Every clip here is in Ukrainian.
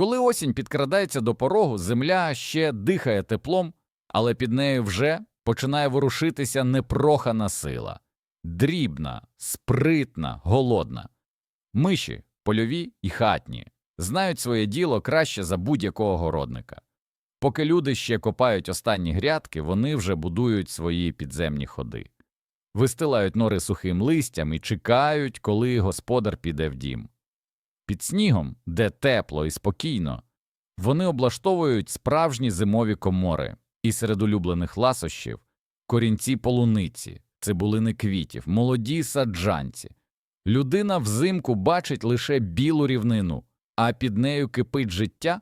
Коли осінь підкрадається до порогу, земля ще дихає теплом, але під нею вже починає ворушитися непрохана сила дрібна, спритна, голодна. Миші, польові і хатні, знають своє діло краще за будь-якого городника. Поки люди ще копають останні грядки, вони вже будують свої підземні ходи, вистилають нори сухим листям і чекають, коли господар піде в дім. Під снігом, де тепло і спокійно, вони облаштовують справжні зимові комори і серед улюблених ласощів корінці полуниці, цибулини квітів, молоді саджанці. Людина взимку бачить лише білу рівнину, а під нею кипить життя,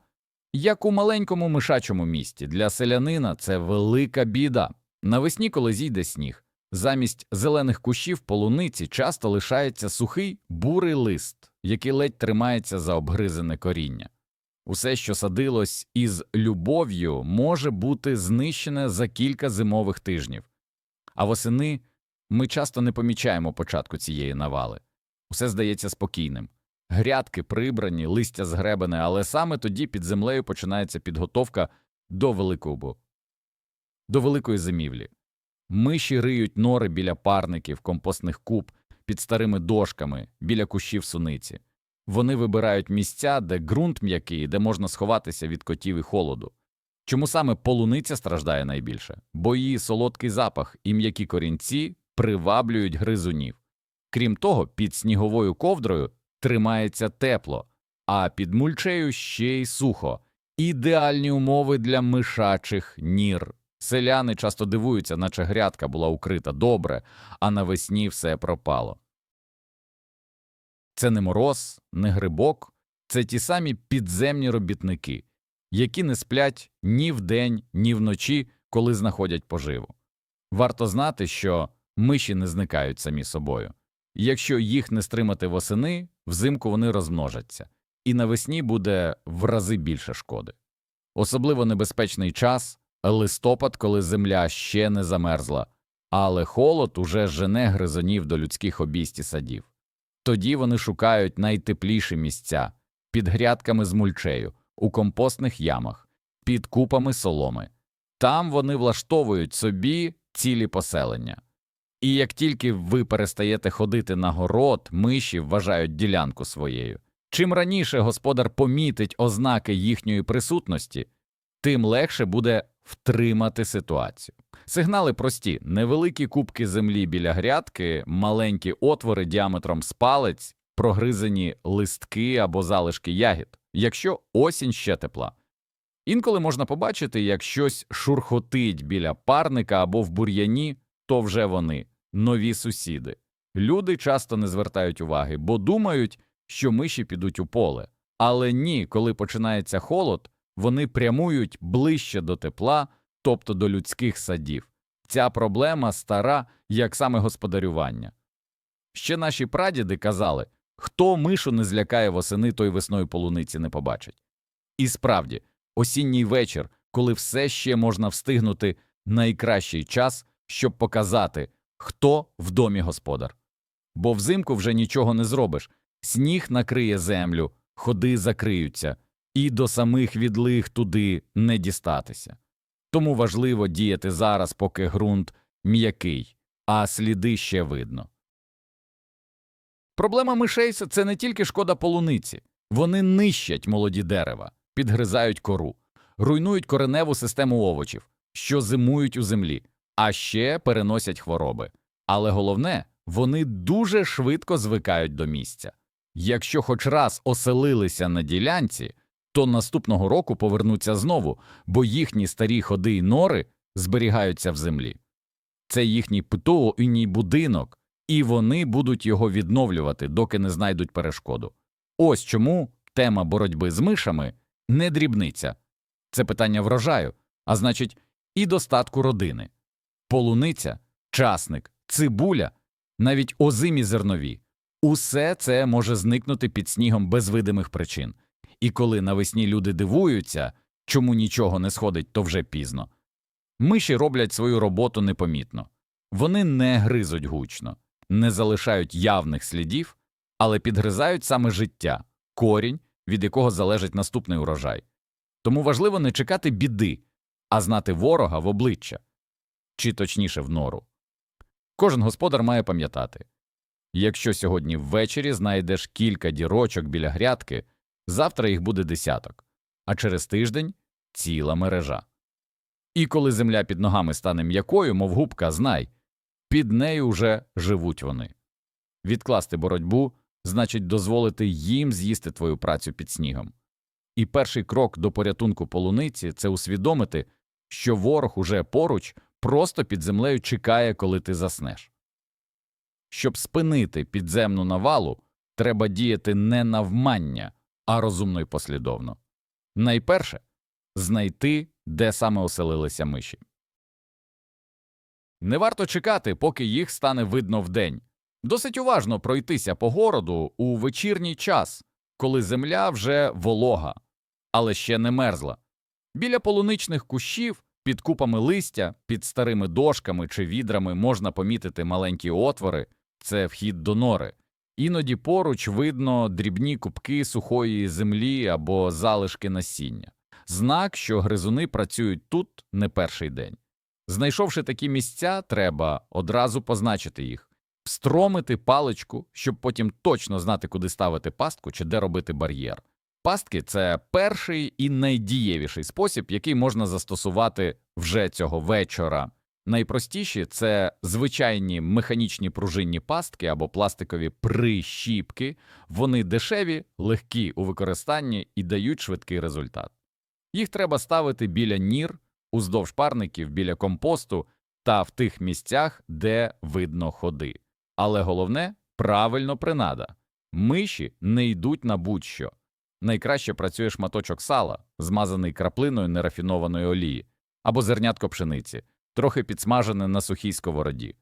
як у маленькому мишачому місті. Для селянина це велика біда. Навесні, коли зійде сніг, замість зелених кущів полуниці часто лишається сухий бурий лист, який ледь тримається за обгризене коріння. Усе, що садилось із любов'ю, може бути знищене за кілька зимових тижнів. А восени ми часто не помічаємо початку цієї навали. Усе здається спокійним. Грядки прибрані, листя згребене, але саме тоді під землею починається підготовка до великого до великої зимівлі. Миші риють нори біля парників, компостних куб, під старими дошками, біля кущів суниці. Вони вибирають місця, де ґрунт м'який, де можна сховатися від котів і холоду. Чому саме полуниця страждає найбільше? Бо її солодкий запах і м'які корінці приваблюють гризунів. Крім того, під сніговою ковдрою тримається тепло, а під мульчею ще й сухо. Ідеальні умови для мишачих нір. Селяни часто дивуються, наче грядка була укрита добре, а навесні все пропало. Це не мороз, не грибок, це ті самі підземні робітники, які не сплять ні вдень, ні вночі, коли знаходять поживу. Варто знати, що миші не зникають самі собою. Якщо їх не стримати восени, взимку вони розмножаться, і навесні буде в рази більше шкоди. Особливо небезпечний час листопад, коли земля ще не замерзла, але холод уже жене гризонів до людських обійсть і садів. Тоді вони шукають найтепліші місця під грядками з мульчею, у компостних ямах, під купами соломи. Там вони влаштовують собі цілі поселення. І як тільки ви перестаєте ходити на город, миші вважають ділянку своєю. Чим раніше господар помітить ознаки їхньої присутності, тим легше буде втримати ситуацію. Сигнали прості: невеликі кубки землі біля грядки, маленькі отвори діаметром з палець, прогризані листки або залишки ягід, якщо осінь ще тепла. Інколи можна побачити, як щось шурхотить біля парника або в бур'яні, то вже вони, нові сусіди. Люди часто не звертають уваги, бо думають, що миші підуть у поле. Але ні, коли починається холод, вони прямують ближче до тепла, тобто до людських садів. Ця проблема стара, як саме господарювання. Ще наші прадіди казали хто мишу не злякає восени, той весною полуниці не побачить. І справді, осінній вечір, коли все ще можна встигнути найкращий час, щоб показати, хто в домі господар. Бо взимку вже нічого не зробиш, сніг накриє землю, ходи закриються, і до самих відлиг туди не дістатися. Тому важливо діяти зараз, поки ґрунт м'який, а сліди ще видно. Проблема мишей – це не тільки шкода полуниці, вони нищать молоді дерева, підгризають кору, руйнують кореневу систему овочів, що зимують у землі, а ще переносять хвороби. Але головне, вони дуже швидко звикають до місця. Якщо хоч раз оселилися на ділянці, то наступного року повернуться знову, бо їхні старі ходи й нори зберігаються в землі. Це їхній птоїній будинок, і вони будуть його відновлювати, доки не знайдуть перешкоду. Ось чому тема боротьби з мишами не дрібниця, це питання врожаю, а значить, і достатку родини. Полуниця, часник, цибуля, навіть озимі зернові усе це може зникнути під снігом без видимих причин. І коли навесні люди дивуються, чому нічого не сходить, то вже пізно. Миші роблять свою роботу непомітно. Вони не гризуть гучно, не залишають явних слідів, але підгризають саме життя, корінь, від якого залежить наступний урожай. Тому важливо не чекати біди, а знати ворога в обличчя, чи точніше в нору. Кожен господар має пам'ятати якщо сьогодні ввечері знайдеш кілька дірочок біля грядки, завтра їх буде десяток, а через тиждень ціла мережа. І коли земля під ногами стане м'якою, мов губка, знай, під нею вже живуть вони. Відкласти боротьбу значить дозволити їм з'їсти твою працю під снігом. І перший крок до порятунку полуниці це усвідомити, що ворог уже поруч просто під землею чекає, коли ти заснеш. Щоб спинити підземну навалу, треба діяти не навмання, а розумно й послідовно. Найперше знайти, де саме оселилися миші. Не варто чекати, поки їх стане видно вдень. Досить уважно пройтися по городу у вечірній час, коли земля вже волога, але ще не мерзла. Біля полуничних кущів, під купами листя, під старими дошками чи відрами можна помітити маленькі отвори це вхід до нори. Іноді поруч видно дрібні кубки сухої землі або залишки насіння, знак, що гризуни працюють тут не перший день. Знайшовши такі місця, треба одразу позначити їх, встромити паличку, щоб потім точно знати, куди ставити пастку чи де робити бар'єр. Пастки це перший і найдієвіший спосіб, який можна застосувати вже цього вечора. Найпростіші це звичайні механічні пружинні пастки або пластикові прищіпки, вони дешеві, легкі у використанні і дають швидкий результат. Їх треба ставити біля нір, уздовж парників, біля компосту та в тих місцях, де видно ходи. Але головне правильно принада. Миші не йдуть на будь-що. Найкраще працює шматочок сала, змазаний краплиною нерафінованої олії, або зернятко пшениці, трохи підсмажене на сухій сковороді.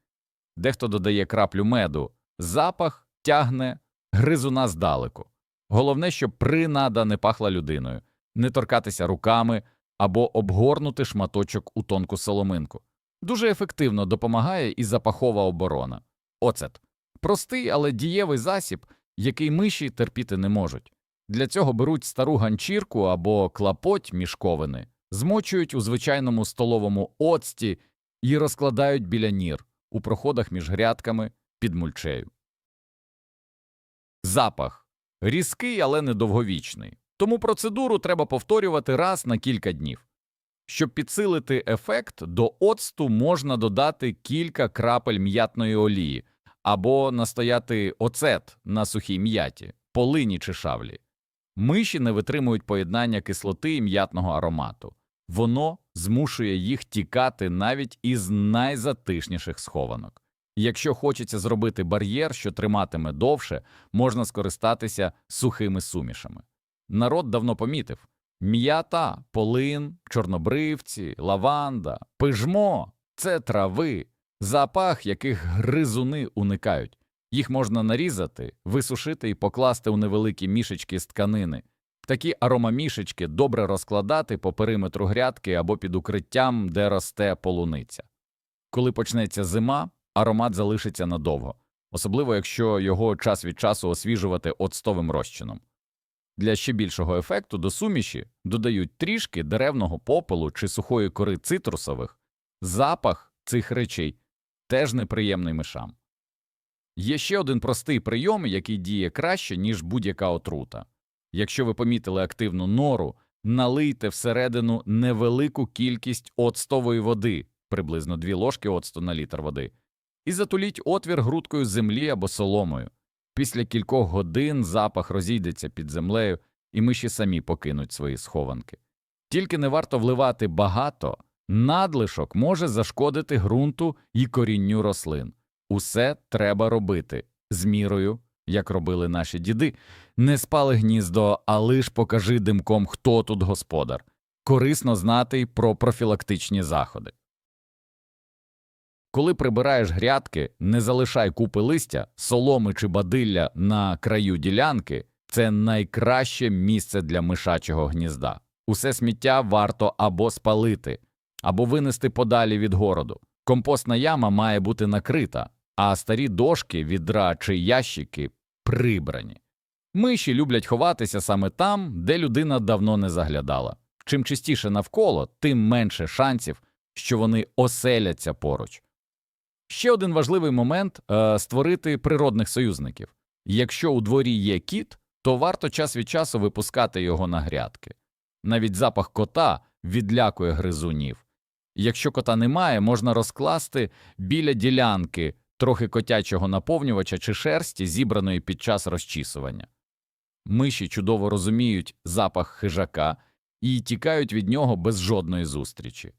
Дехто додає краплю меду, запах тягне гризуна здалеку. Головне, щоб принада не пахла людиною, не торкатися руками або обгорнути шматочок у тонку соломинку. Дуже ефективно допомагає і запахова оборона. Оцет простий, але дієвий засіб, який миші терпіти не можуть. Для цього беруть стару ганчірку або клапоть мішковини, змочують у звичайному столовому оцті і розкладають біля нір у проходах між грядками під мульчею. Запах різкий, але недовговічний. Тому процедуру треба повторювати раз на кілька днів. Щоб підсилити ефект, до оцту можна додати кілька крапель м'ятної олії або настояти оцет на сухій м'яті, полині чи шавлі. Миші не витримують поєднання кислоти і м'ятного аромату. Воно змушує їх тікати навіть із найзатишніших схованок. Якщо хочеться зробити бар'єр, що триматиме довше, можна скористатися сухими сумішами. Народ давно помітив м'ята, полин, чорнобривці, лаванда, пижмо це трави, запах яких гризуни уникають. Їх можна нарізати, висушити і покласти у невеликі мішечки з тканини. Такі аромамішечки добре розкладати по периметру грядки або під укриттям, де росте полуниця. Коли почнеться зима, аромат залишиться надовго, особливо якщо його час від часу освіжувати оцтовим розчином. Для ще більшого ефекту до суміші додають трішки деревного попелу чи сухої кори цитрусових, запах цих речей теж неприємний мишам. Є ще один простий прийом, який діє краще, ніж будь-яка отрута. Якщо ви помітили активну нору, налийте всередину невелику кількість оцтової води, приблизно 2 ложки оцту на літр води, і затуліть отвір грудкою землі або соломою. Після кількох годин запах розійдеться під землею, і миші самі покинуть свої схованки. Тільки не варто вливати багато, надлишок може зашкодити ґрунту і корінню рослин. Усе треба робити з мірою, як робили наші діди. Не спали гніздо, а лиш покажи димком, хто тут господар. Корисно знати про профілактичні заходи. Коли прибираєш грядки, не залишай купи листя, соломи чи бадилля на краю ділянки це найкраще місце для мишачого гнізда. Усе сміття варто або спалити, або винести подалі від городу. Компостна яма має бути накрита, а старі дошки, відра чи ящики прибрані. Миші люблять ховатися саме там, де людина давно не заглядала. Чим чистіше навколо, тим менше шансів, що вони оселяться поруч. Ще один важливий момент е, створити природних союзників. Якщо у дворі є кіт, то варто час від часу випускати його на грядки. Навіть запах кота відлякує гризунів. Якщо кота немає, можна розкласти біля ділянки трохи котячого наповнювача чи шерсті, зібраної під час розчісування. Миші чудово розуміють запах хижака і тікають від нього без жодної зустрічі.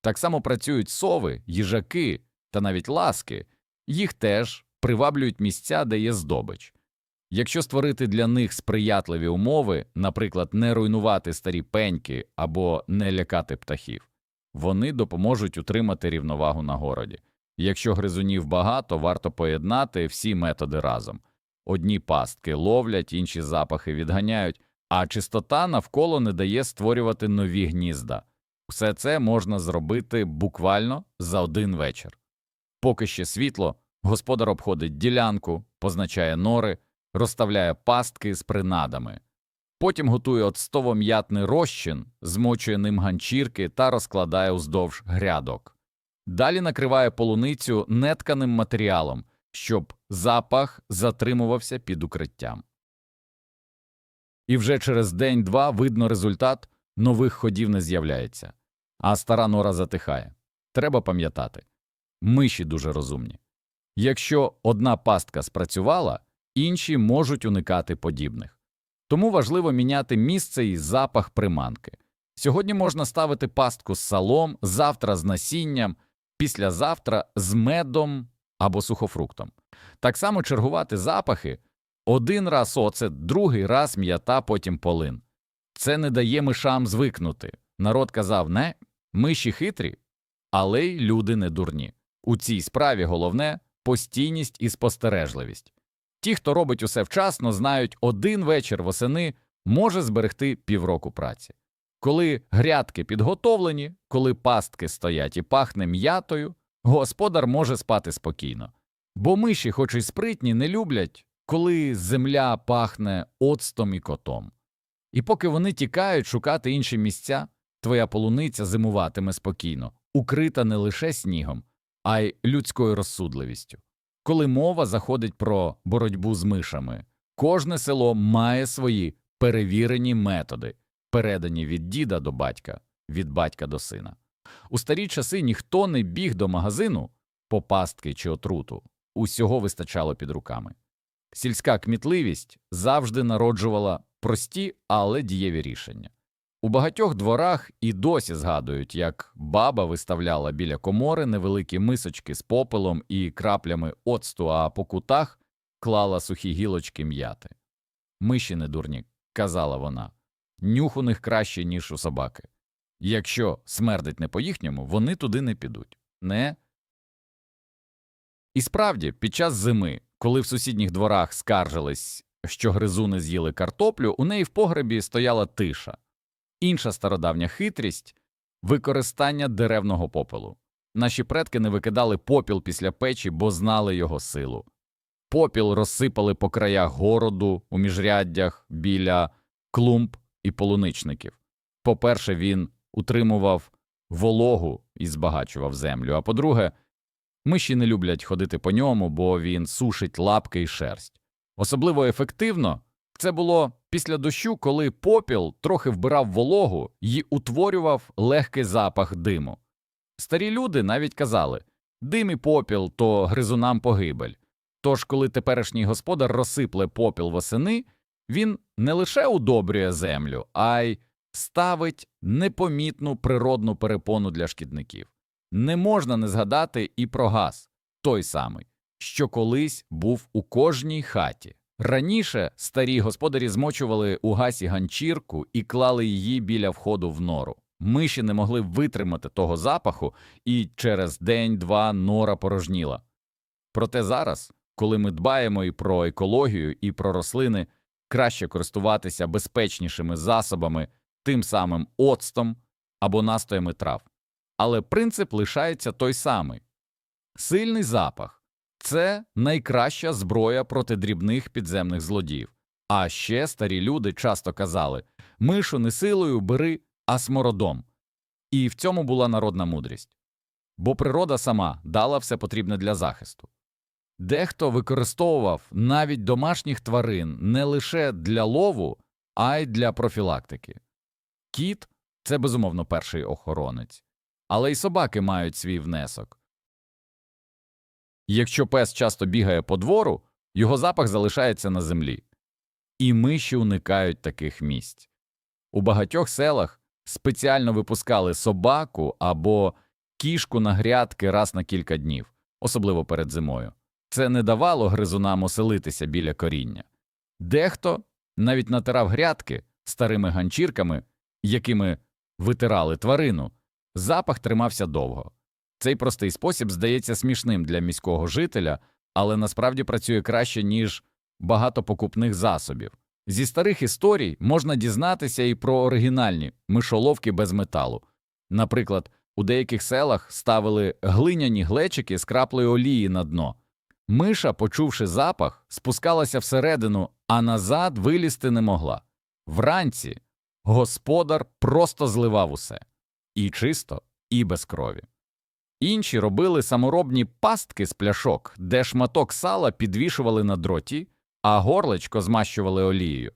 Так само працюють сови, їжаки та навіть ласки, їх теж приваблюють місця, де є здобич. Якщо створити для них сприятливі умови, наприклад, не руйнувати старі пеньки або не лякати птахів, вони допоможуть утримати рівновагу на городі. Якщо гризунів багато, варто поєднати всі методи разом. Одні пастки ловлять, інші запахи відганяють, а чистота навколо не дає створювати нові гнізда. Все це можна зробити буквально за один вечір. Поки ще світло, господар обходить ділянку, позначає нори, розставляє пастки з принадами. Потім готує оцтово-м'ятний розчин, змочує ним ганчірки та розкладає уздовж грядок. Далі накриває полуницю нетканим матеріалом, щоб запах затримувався під укриттям. І вже через день-два видно результат нових ходів не з'являється, а стара нора затихає. Треба пам'ятати миші дуже розумні. Якщо одна пастка спрацювала, інші можуть уникати подібних. Тому важливо міняти місце і запах приманки. Сьогодні можна ставити пастку з салом, завтра з насінням, післязавтра з медом або сухофруктом. Так само чергувати запахи один раз оцет, другий раз м'ята, потім полин. Це не дає мишам звикнути. Народ казав не, миші хитрі, але й люди не дурні. У цій справі головне постійність і спостережливість. Ті, хто робить усе вчасно, знають, один вечір восени може зберегти півроку праці. Коли грядки підготовлені, коли пастки стоять і пахне м'ятою, господар може спати спокійно. Бо миші, хоч і спритні, не люблять, коли земля пахне оцтом і котом. І поки вони тікають шукати інші місця, твоя полуниця зимуватиме спокійно, укрита не лише снігом, а й людською розсудливістю. Коли мова заходить про боротьбу з мишами, кожне село має свої перевірені методи, передані від діда до батька, від батька до сина. У старі часи ніхто не біг до магазину по пастки чи отруту, усього вистачало під руками. Сільська кмітливість завжди народжувала прості, але дієві рішення. У багатьох дворах і досі згадують, як баба виставляла біля комори невеликі мисочки з попелом і краплями оцту, а по кутах клала сухі гілочки м'яти. Миші не дурні, казала вона. Нюх у них краще, ніж у собаки. Якщо смердить не по їхньому, вони туди не підуть. Не. І справді, під час зими, коли в сусідніх дворах скаржились, що гризуни з'їли картоплю, у неї в погребі стояла тиша. Інша стародавня хитрість використання деревного попелу. Наші предки не викидали попіл після печі, бо знали його силу. Попіл розсипали по краях городу у міжряддях біля клумб і полуничників. По-перше, він утримував вологу і збагачував землю. А по-друге, миші не люблять ходити по ньому, бо він сушить лапки і шерсть. Особливо ефективно це було після дощу, коли попіл трохи вбирав вологу і утворював легкий запах диму. Старі люди навіть казали дим і попіл то гризунам погибель. Тож, коли теперішній господар розсипле попіл восени, він не лише удобрює землю, а й ставить непомітну природну перепону для шкідників. Не можна не згадати і про газ, той самий, що колись був у кожній хаті. Раніше старі господарі змочували у гасі ганчірку і клали її біля входу в нору. Миші не могли витримати того запаху, і через день-два нора порожніла. Проте зараз, коли ми дбаємо і про екологію, і про рослини, краще користуватися безпечнішими засобами, тим самим оцтом або настоями трав. Але принцип лишається той самий сильний запах це найкраща зброя проти дрібних підземних злодіїв, А ще старі люди часто казали мишу не силою бери, а смородом. І в цьому була народна мудрість. Бо природа сама дала все потрібне для захисту. Дехто використовував навіть домашніх тварин не лише для лову, а й для профілактики. Кіт це безумовно перший охоронець, але й собаки мають свій внесок. Якщо пес часто бігає по двору, його запах залишається на землі, і миші уникають таких місць. У багатьох селах спеціально випускали собаку або кішку на грядки раз на кілька днів, особливо перед зимою. Це не давало гризунам оселитися біля коріння. Дехто навіть натирав грядки старими ганчірками, якими витирали тварину, запах тримався довго. Цей простий спосіб здається смішним для міського жителя, але насправді працює краще, ніж багато покупних засобів. Зі старих історій можна дізнатися і про оригінальні мишоловки без металу. Наприклад, у деяких селах ставили глиняні глечики з краплею олії на дно. Миша, почувши запах, спускалася всередину, а назад вилізти не могла. Вранці господар просто зливав усе і чисто, і без крові. Інші робили саморобні пастки з пляшок, де шматок сала підвішували на дроті, а горлечко змащували олією.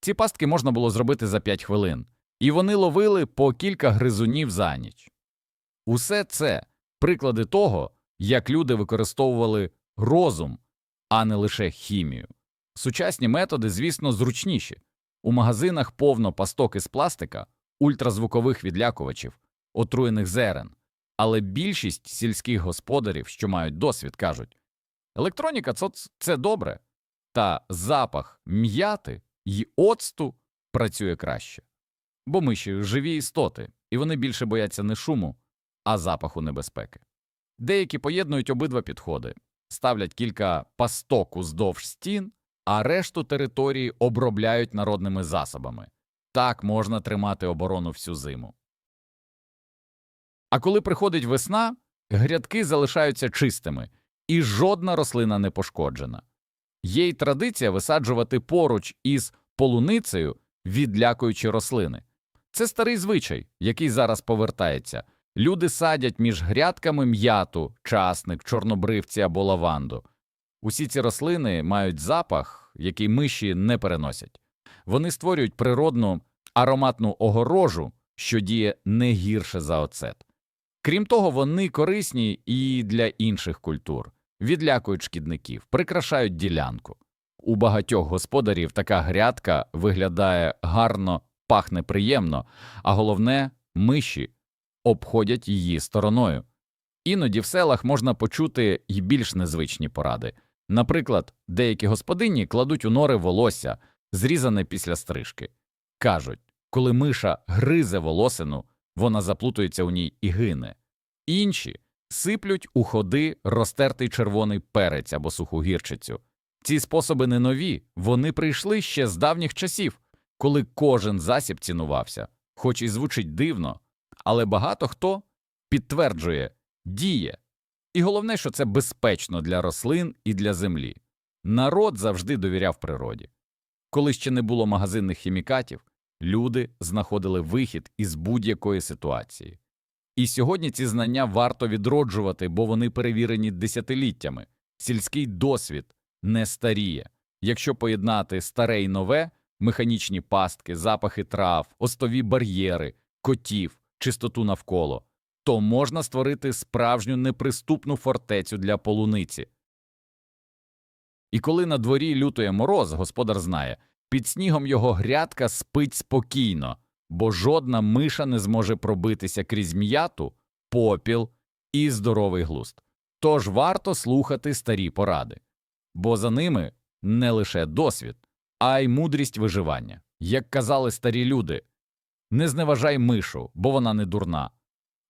Ці пастки можна було зробити за 5 хвилин, і вони ловили по кілька гризунів за ніч. Усе це приклади того, як люди використовували розум, а не лише хімію. Сучасні методи, звісно, зручніші. У магазинах повно пасток із пластика, ультразвукових відлякувачів, отруєних зерен. Але більшість сільських господарів, що мають досвід, кажуть електроніка це, добре, та запах м'яти й оцту працює краще. Бо миші живі істоти, і вони більше бояться не шуму, а запаху небезпеки. Деякі поєднують обидва підходи, ставлять кілька пасток уздовж стін, а решту території обробляють народними засобами. Так можна тримати оборону всю зиму. А коли приходить весна, грядки залишаються чистими, і жодна рослина не пошкоджена. Є й традиція висаджувати поруч із полуницею, відлякуючи рослини. Це старий звичай, який зараз повертається. Люди садять між грядками м'яту, часник, чорнобривці або лаванду. Усі ці рослини мають запах, який миші не переносять. Вони створюють природну ароматну огорожу, що діє не гірше за оцет. Крім того, вони корисні і для інших культур, відлякують шкідників, прикрашають ділянку. У багатьох господарів така грядка виглядає гарно, пахне приємно, а головне, миші обходять її стороною. Іноді в селах можна почути й більш незвичні поради. Наприклад, деякі господині кладуть у нори волосся, зрізане після стрижки. Кажуть, коли миша гризе волосину, вона заплутується у ній і гине. Інші сиплють у ходи розтертий червоний перець або суху гірчицю. Ці способи не нові, вони прийшли ще з давніх часів, коли кожен засіб цінувався, хоч і звучить дивно, але багато хто підтверджує діє. І головне, що це безпечно для рослин і для землі. Народ завжди довіряв природі. Коли ще не було магазинних хімікатів, люди знаходили вихід із будь-якої ситуації. І сьогодні ці знання варто відроджувати, бо вони перевірені десятиліттями. Сільський досвід не старіє. Якщо поєднати старе й нове, механічні пастки, запахи трав, остові бар'єри, котів, чистоту навколо, то можна створити справжню неприступну фортецю для полуниці. І коли на дворі лютує мороз, господар знає, під снігом його грядка спить спокійно, бо жодна миша не зможе пробитися крізь м'яту, попіл і здоровий глузд. Тож варто слухати старі поради, бо за ними не лише досвід, а й мудрість виживання. Як казали старі люди, не зневажай мишу, бо вона не дурна,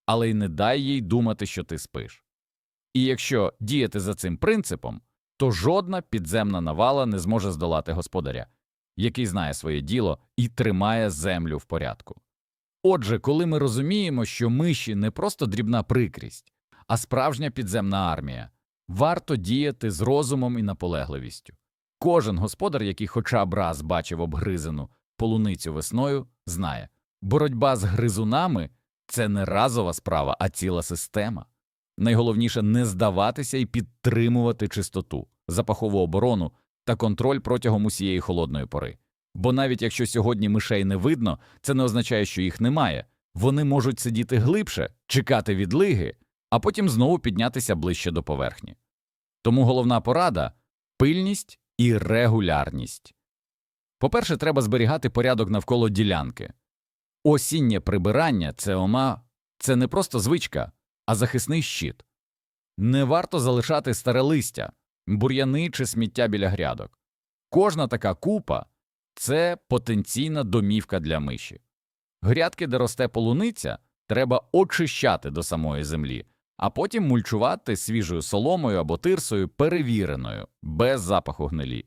але й не дай їй думати, що ти спиш. І якщо діяти за цим принципом, то жодна підземна навала не зможе здолати господаря, який знає своє діло і тримає землю в порядку. Отже, коли ми розуміємо, що миші не просто дрібна прикрість, а справжня підземна армія, варто діяти з розумом і наполегливістю. Кожен господар, який хоча б раз бачив обгризену полуницю весною, знає боротьба з гризунами це не разова справа, а ціла система. Найголовніше не здаватися і підтримувати чистоту, запахову оборону та контроль протягом усієї холодної пори. Бо навіть якщо сьогодні мишей не видно, це не означає, що їх немає. Вони можуть сидіти глибше, чекати відлиги, а потім знову піднятися ближче до поверхні. Тому головна порада пильність і регулярність. По-перше, треба зберігати порядок навколо ділянки. Осіннє прибирання це ома це не просто звичка, а захисний щит. Не варто залишати старе листя, бур'яни чи сміття біля грядок. Кожна така купа це потенційна домівка для миші. Грядки, де росте полуниця, треба очищати до самої землі, а потім мульчувати свіжою соломою або тирсою перевіреною, без запаху гнилі.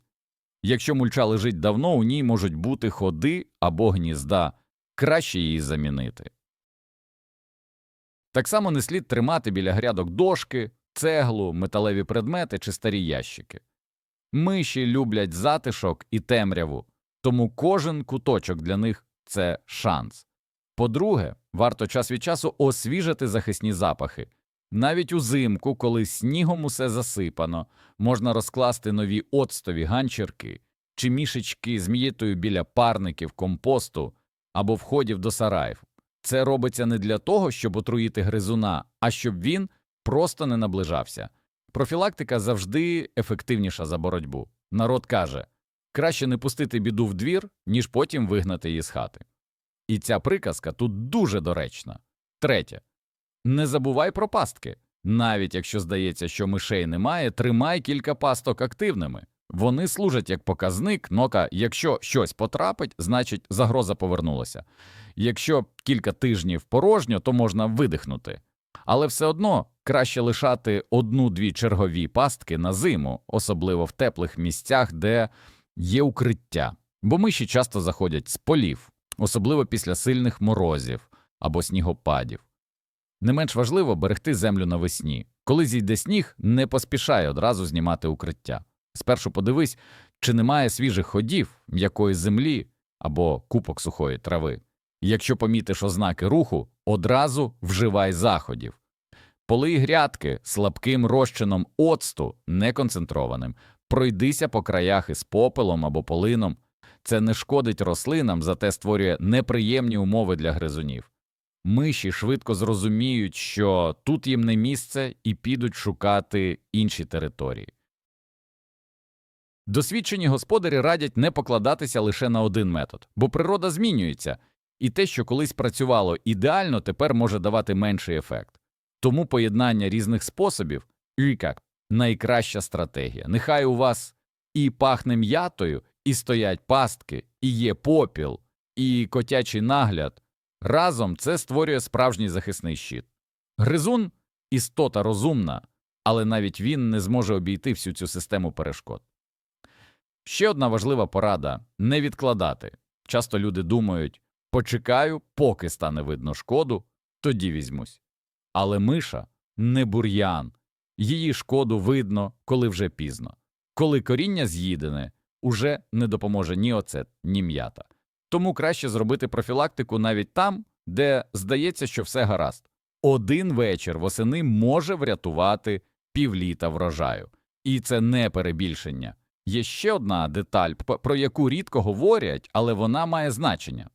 Якщо мульча лежить давно, у ній можуть бути ходи або гнізда, краще її замінити. Так само не слід тримати біля грядок дошки, цеглу, металеві предмети чи старі ящики. Миші люблять затишок і темряву, тому кожен куточок для них це шанс. По-друге, варто час від часу освіжити захисні запахи. Навіть узимку, коли снігом усе засипано, можна розкласти нові оцтові ганчірки чи мішечки з м'єтою біля парників, компосту або входів до сараїв. Це робиться не для того, щоб отруїти гризуна, а щоб він просто не наближався. Профілактика завжди ефективніша за боротьбу. Народ каже краще не пустити біду в двір, ніж потім вигнати її з хати. І ця приказка тут дуже доречна. Третє. Не забувай про пастки. Навіть якщо здається, що мишей немає, тримай кілька пасток активними. Вони служать як показник, нока, якщо щось потрапить, значить загроза повернулася. Якщо кілька тижнів порожньо, то можна видихнути. Але все одно краще лишати одну-дві чергові пастки на зиму, особливо в теплих місцях, де є укриття, бо миші часто заходять з полів, особливо після сильних морозів або снігопадів. Не менш важливо берегти землю навесні. Коли зійде сніг, не поспішай одразу знімати укриття. Спершу подивись, чи немає свіжих ходів, м'якої землі або купок сухої трави. Якщо помітиш ознаки руху, одразу вживай заходів. Полий грядки слабким розчином оцту, неконцентрованим, пройдися по краях із попелом або полином. Це не шкодить рослинам, зате створює неприємні умови для гризунів. Миші швидко зрозуміють, що тут їм не місце і підуть шукати інші території. Досвідчені господарі радять не покладатися лише на один метод, бо природа змінюється, і те, що колись працювало ідеально, тепер може давати менший ефект. Тому поєднання різних способів найкраща стратегія. Нехай у вас і пахне м'ятою, і стоять пастки, і є попіл, і котячий нагляд. Разом це створює справжній захисний щит. Гризун істота розумна, але навіть він не зможе обійти всю цю систему перешкод. Ще одна важлива порада не відкладати. Часто люди думають почекаю, поки стане видно шкоду, тоді візьмусь. Але миша не бур'ян, її шкоду видно, коли вже пізно. Коли коріння з'їдене, уже не допоможе ні оцет, ні м'ята. Тому краще зробити профілактику навіть там, де здається, що все гаразд. Один вечір восени може врятувати півліта врожаю, і це не перебільшення. Є ще одна деталь, про яку рідко говорять, але вона має значення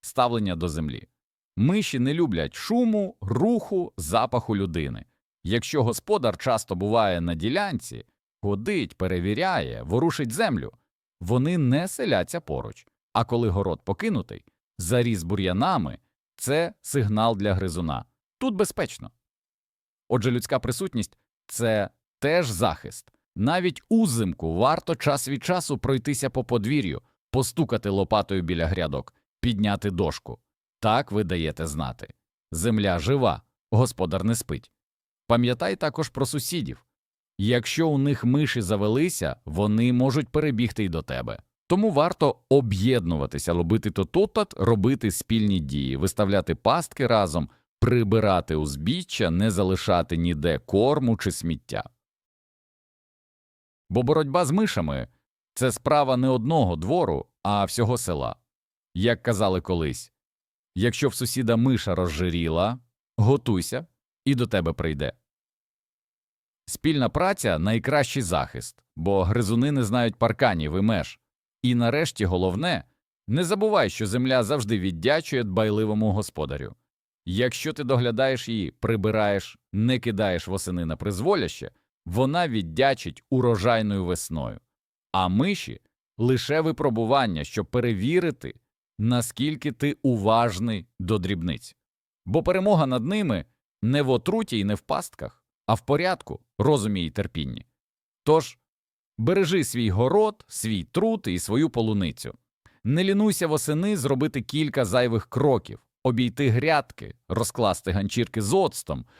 ставлення до землі. Миші не люблять шуму, руху, запаху людини. Якщо господар часто буває на ділянці, ходить, перевіряє, ворушить землю, вони не селяться поруч. А коли город покинутий, заріс бур'янами, це сигнал для гризуна. Тут безпечно. Отже, людська присутність це теж захист. Навіть узимку варто час від часу пройтися по подвір'ю, постукати лопатою біля грядок, підняти дошку. Так ви даєте знати. Земля жива, господар не спить. Пам'ятай також про сусідів. Якщо у них миші завелися, вони можуть перебігти й до тебе. Тому варто об'єднуватися, робити то тут, робити спільні дії, виставляти пастки разом, прибирати узбіччя, не залишати ніде корму чи сміття. Бо боротьба з мишами це справа не одного двору, а всього села. Як казали колись, якщо в сусіда миша розжиріла, готуйся і до тебе прийде. Спільна праця найкращий захист, бо гризуни не знають парканів і меж. І нарешті головне не забувай, що земля завжди віддячує дбайливому господарю. Якщо ти доглядаєш її, прибираєш, не кидаєш восени на призволяще, вона віддячить урожайною весною. А миші лише випробування, щоб перевірити, наскільки ти уважний до дрібниць. Бо перемога над ними не в отруті і не в пастках, а в порядку, розумі і терпінні. Тож бережи свій город, свій труд і свою полуницю. Не лінуйся восени зробити кілька зайвих кроків, обійти грядки, розкласти ганчірки з оцтом,